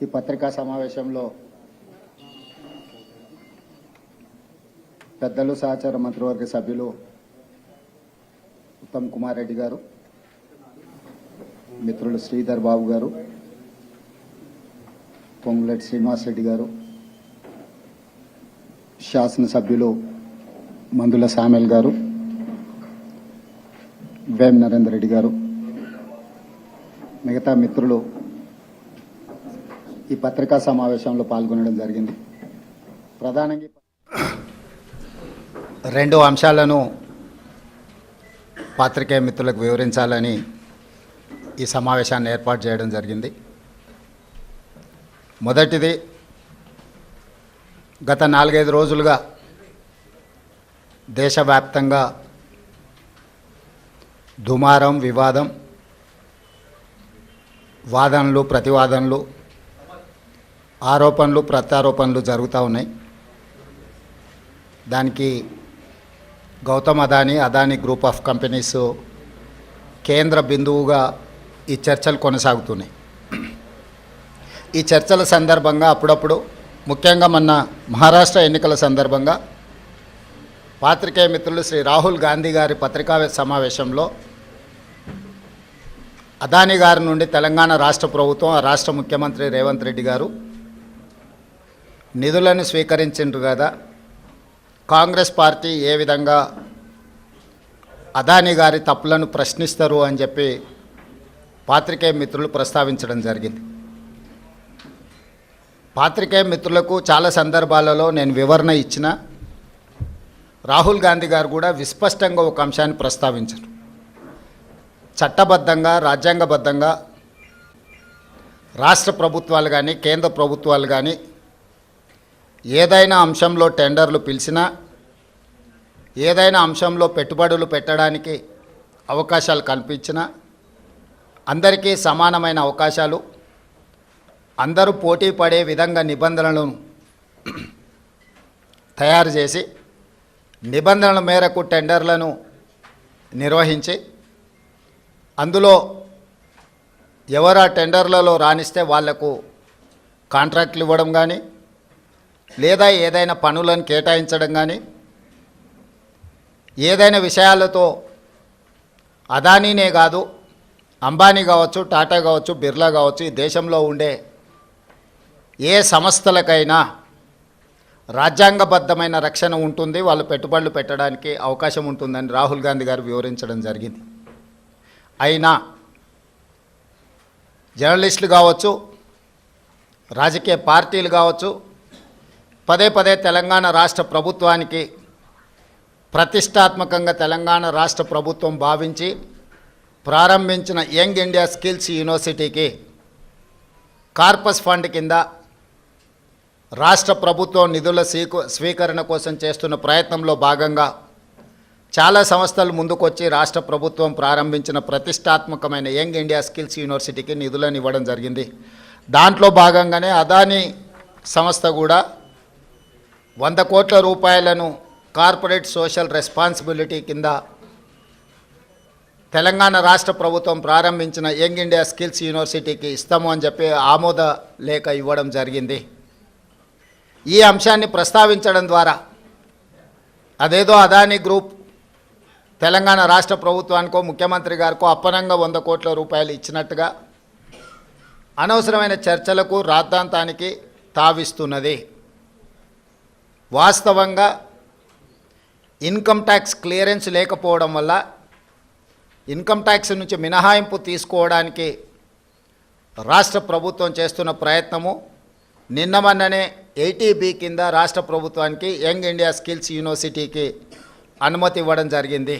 ఈ పత్రికా సమావేశంలో పెద్దలు సహచార మంత్రివర్గ సభ్యులు ఉత్తమ్ కుమార్ రెడ్డి గారు మిత్రులు శ్రీధర్ బాబు గారు పొంగులేటి శ్రీనివాస్ రెడ్డి గారు శాసనసభ్యులు మందుల సామెల్ గారు వేం నరేందర్ రెడ్డి గారు మిగతా మిత్రులు ఈ పత్రికా సమావేశంలో పాల్గొనడం జరిగింది. ప్రధానంగా రెండు అంశాలను పాత్రికేయ మిత్రులకు వివరించాలని ఈ సమావేశాన్ని ఏర్పాటు చేయడం జరిగింది. మొదటిది గత నాలుగైదు రోజులుగా దేశవ్యాప్తంగా దుమారం వివాదం వాదనలు ప్రతివాదనలు ఆరోపణలు ప్రత్యారోపణలు జరుగుతూ ఉన్నాయి. దానికి Gautam Adani Adani group of companies కేంద్ర బిందువుగా ఈ చర్చలు కొనసాగుతున్నాయి. ఈ చర్చల సందర్భంగా అప్పుడప్పుడు ముఖ్యంగా మొన్న మహారాష్ట్ర ఎన్నికల సందర్భంగా పాత్రికేయ మిత్రులు శ్రీ రాహుల్ గాంధీ గారి పత్రికా సమావేశంలో అదానీ గారి నుండి తెలంగాణ రాష్ట్ర ప్రభుత్వం రాష్ట్ర ముఖ్యమంత్రి రేవంత్ రెడ్డి గారు నిధులను స్వీకరించిండ్రు కదా. కాంగ్రెస్ పార్టీ ఏ విధంగా అదానీ గారి తప్పులను ప్రశ్నిస్తారు అని చెప్పి పాత్రికేయ మిత్రులు ప్రస్తావించడం జరిగింది. పాత్రికేయ మిత్రులకు చాలా సందర్భాలలో నేను వివరణ ఇచ్చిన. రాహుల్ గాంధీ గారు కూడా విస్పష్టంగా ఒక అంశాన్ని ప్రస్తావించారు. చట్టబద్ధంగా రాజ్యాంగబద్ధంగా రాష్ట్ర ప్రభుత్వాలు కానీ కేంద్ర ప్రభుత్వాలు కానీ ఏదైనా అంశంలో టెండర్లు పిలిచినా ఏదైనా అంశంలో పెట్టుబడులు పెట్టడానికి అవకాశాలు కల్పించినా అందరికీ సమానమైన అవకాశాలు అందరూ పోటీ పడే విధంగా నిబంధనలను తయారు చేసి నిబంధనల మేరకు టెండర్లను నిర్వహించి అందులో ఎవరు ఆ టెండర్లలో రాణిస్తే వాళ్ళకు కాంట్రాక్ట్లు ఇవ్వడం కానీ లేదా ఏదైనా పనులను కేటాయించడం కానీ ఏదైనా విషయాలతో అదానీనే కాదు అంబానీ కావచ్చు టాటా కావచ్చు బిర్లా కావచ్చు ఈ దేశంలో ఉండే ఏ సంస్థలకైనా రాజ్యాంగబద్ధమైన రక్షణ ఉంటుంది వాళ్ళు పెట్టుబడులు పెట్టడానికి అవకాశం ఉంటుందని రాహుల్ గాంధీ గారు వివరించడం జరిగింది. అయినా జర్నలిస్టులు కావచ్చు రాజకీయ పార్టీలు కావచ్చు పదే పదే తెలంగాణ రాష్ట్ర ప్రభుత్వానికి ప్రతిష్టాత్మకంగా తెలంగాణ రాష్ట్ర ప్రభుత్వం భావించి ప్రారంభించిన యంగ్ ఇండియా స్కిల్స్ యూనివర్సిటీకి కార్పస్ ఫండ్ కింద రాష్ట్ర ప్రభుత్వం నిధుల స్వీకు స్వీకరణ కోసం చేస్తున్న ప్రయత్నంలో భాగంగా చాలా సంస్థలు ముందుకొచ్చి రాష్ట్ర ప్రభుత్వం ప్రారంభించిన ప్రతిష్టాత్మకమైన యంగ్ ఇండియా స్కిల్స్ యూనివర్సిటీకి నిధులను ఇవ్వడం జరిగింది. దాంట్లో భాగంగానే అదానీ సంస్థ కూడా వంద కోట్ల రూపాయలను కార్పొరేట్ సోషల్ రెస్పాన్సిబిలిటీ కింద తెలంగాణ రాష్ట్ర ప్రభుత్వం ప్రారంభించిన యంగ్ ఇండియా స్కిల్స్ యూనివర్సిటీకి ఇస్తాము అని చెప్పి ఆమోద లేఖ ఇవ్వడం జరిగింది. ఈ అంశాన్ని ప్రస్తావించడం ద్వారా అదేదో అదానీ గ్రూప్ తెలంగాణ రాష్ట్ర ప్రభుత్వానికో ముఖ్యమంత్రి గారికో అప్పనంగా వంద కోట్ల రూపాయలు ఇచ్చినట్టుగా అనవసరమైన చర్చలకు రాద్ధాంతానికి తావిస్తున్నది. వాస్తవంగా ఇన్కమ్ ట్యాక్స్ క్లియరెన్స్ లేకపోవడం వల్ల ఇన్కమ్ ట్యాక్స్ నుంచి మినహాయింపు తీసుకోవడానికి రాష్ట్ర ప్రభుత్వం చేస్తున్న ప్రయత్నము. నిన్న మొన్ననే ఎయిటీబీ కింద రాష్ట్ర ప్రభుత్వానికి యంగ్ ఇండియా స్కిల్స్ యూనివర్సిటీకి అనుమతి ఇవ్వడం జరిగింది.